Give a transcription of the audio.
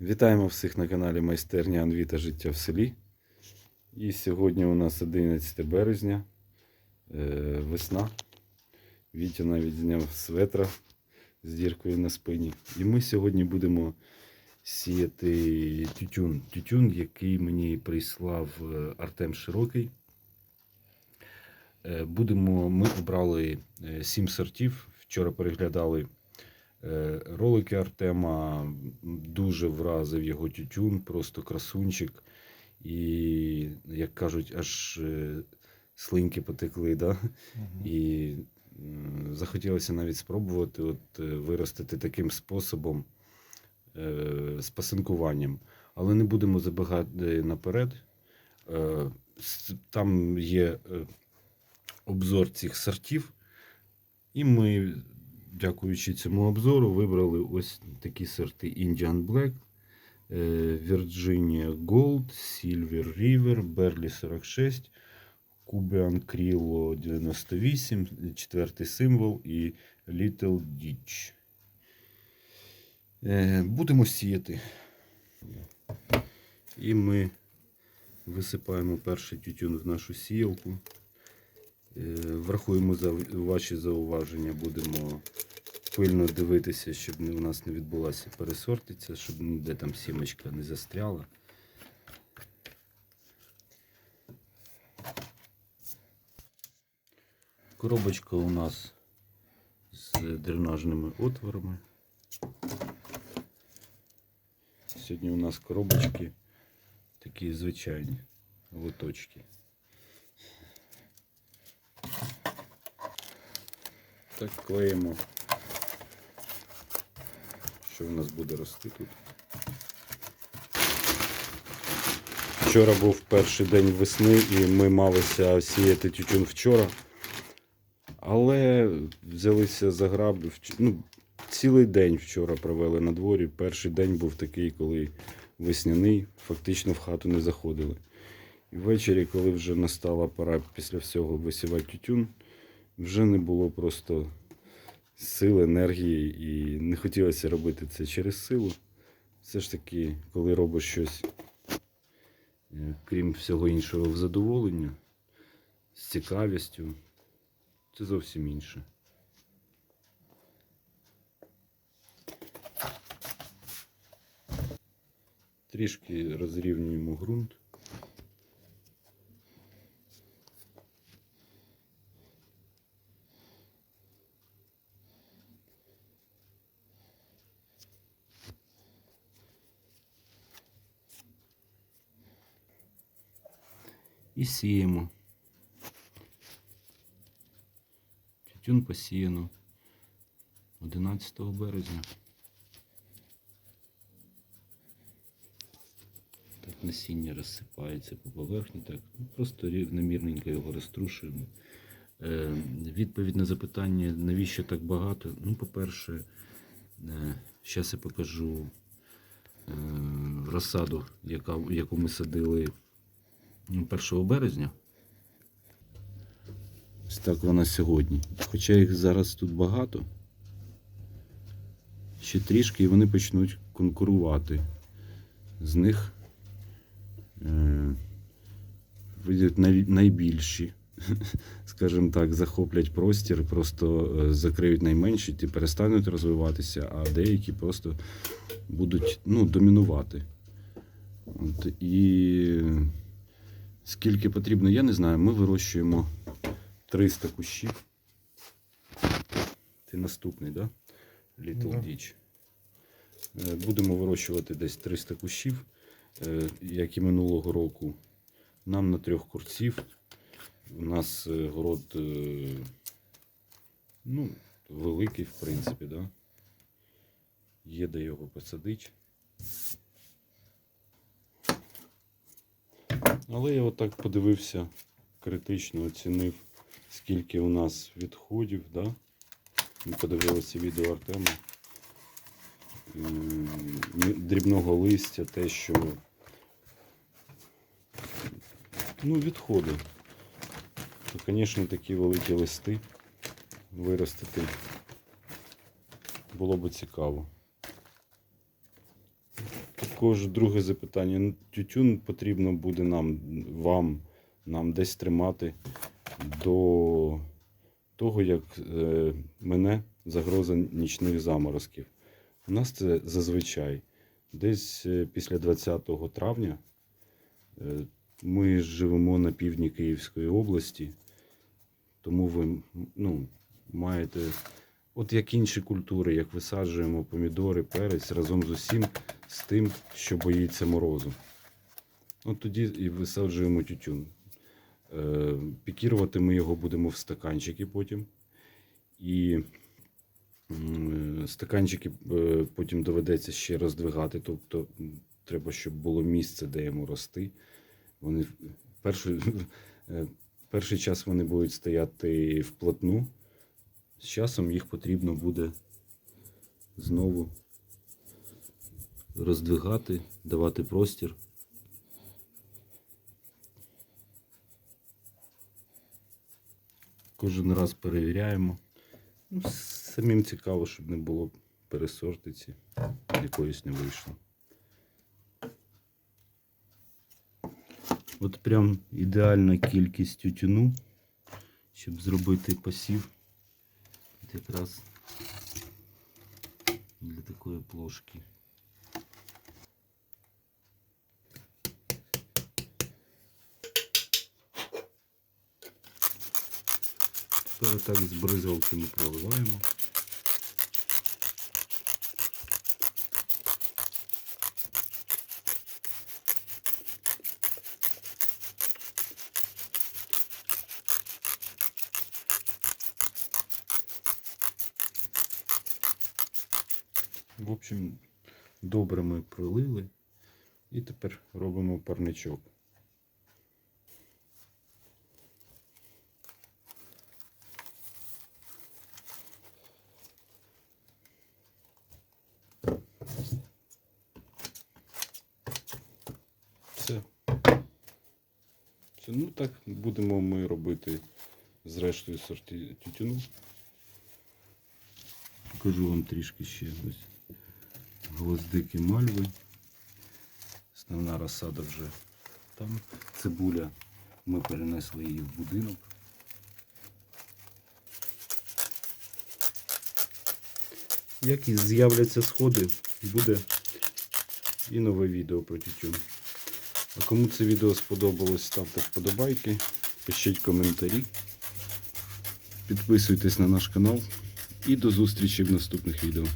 Вітаємо всіх на каналі Майстерня Анві та Життя в селі. І сьогодні у нас 11 березня, е, весна. Вітя навіть зняв светра з діркою на спині. І ми сьогодні будемо сіяти тютюн. Тютюн, який мені прислав е, Артем Широкий. Е, Будемо, ми обрали 7 сортів. Вчора переглядали Ролики Артема дуже вразив його тютюн, просто красунчик. І, як кажуть, аж е, слинки потекли. Да? І захотілося навіть спробувати от, е, виростити таким способом е, з пасинкуванням. Але не будемо забігати наперед. Е, Там є е, обзор цих сортів, і ми дякуючи цьому обзору, вибрали ось такі сорти Indian Black, е, Virginia Gold, Silver River, Berly 46, Cuban Criollo 98, четвертий символ і Little Ditch. Е, Будемо сіяти. І ми висипаємо перший тютюн в нашу сіялку. Е, Врахуємо за ваші зауваження, будемо пильно дивитися, щоб у нас не відбулася пересортиця, щоб ніде там сімочка не застряла. Коробочка у нас з дренажними отворами. Сьогодні у нас коробочки такі звичайні лоточки. Так клеїмо. Що в нас буде рости тут? Вчора був перший день весни і ми малися сіяти тютюн вчора. Але взялися за граблю. Ну, цілий день вчора провели на дворі. Перший день був такий, коли весняний, фактично в хату не заходили. І ввечері, коли вже настала пора після всього висівати тютюн, вже не було просто сил, енергії, і не хотілося робити це через силу. Все ж таки, коли робиш щось, е, крім всього іншого, в задоволення, з цікавістю, це зовсім інше. Трішки розрівнюємо ґрунт. І сіємо. Тютюн посіяно 11 березня. Так насіння розсипається по поверхні, так ну, просто рівномірненько його розтрушуємо. Е, відповідь на запитання, навіщо так багато? Ну, по-перше, зараз я покажу е, розсаду, яка, яку ми садили 1 березня. Ось так вона сьогодні. Хоча їх зараз тут багато. Ще трішки і вони почнуть конкурувати. З них е, вийдуть най, найбільші, скажімо так, захоплять простір, просто е, закриють найменші, ті перестануть розвиватися, а деякі просто будуть ну, домінувати. От, і Скільки потрібно, я не знаю. Ми вирощуємо 300 кущів. Ти наступний, да? Little Да. Ditch. Е, Будемо вирощувати десь 300 кущів, е, як і минулого року. Нам на трьох курців. У нас е, город ну, великий, в принципі, да? Є де його посадити. Але я отак подивився, критично оцінив, скільки у нас відходів. Да? Ми подивилися відео Артема. Дрібного листя, те, що. Ну, відходи. То, звісно, такі великі листи виростити було б цікаво. Також друге запитання. Ну, Тютюн потрібно буде нам, вам, нам десь тримати до того, як е, мене загроза нічних заморозків. У нас це зазвичай десь е, після 20 травня. Е, Ми живемо на півдні Київської області, тому ви ну, маєте, от як інші культури, як висаджуємо помідори, перець разом з усім з тим, що боїться морозу. От тоді і висаджуємо тютюн. Е, Пікірувати ми його будемо в стаканчики потім. І стаканчики е, потім доведеться ще роздвигати, тобто треба, щоб було місце, де йому рости. Вони перший, е, перший час вони будуть стояти вплотну. З часом їх потрібно буде знову роздвигати, давати простір. Кожен раз перевіряємо. Ну, самим цікаво, щоб не було пересортиці, якоїсь не вийшло. От прям ідеальна кількість тютюну, щоб зробити посів. От якраз для такої плошки. Тепер так з бризгалки ми проливаємо. В общем, добре ми пролили і тепер робимо парничок. Все. Ну так будемо ми робити з рештою сорти тютюну. Покажу вам трішки ще ось гвоздики мальви. Основна розсада вже там. Цибуля. Ми перенесли її в будинок. Як і з'являться сходи, буде і нове відео про тютюн. А кому це відео сподобалось, ставте вподобайки, пишіть коментарі, підписуйтесь на наш канал і до зустрічі в наступних відео.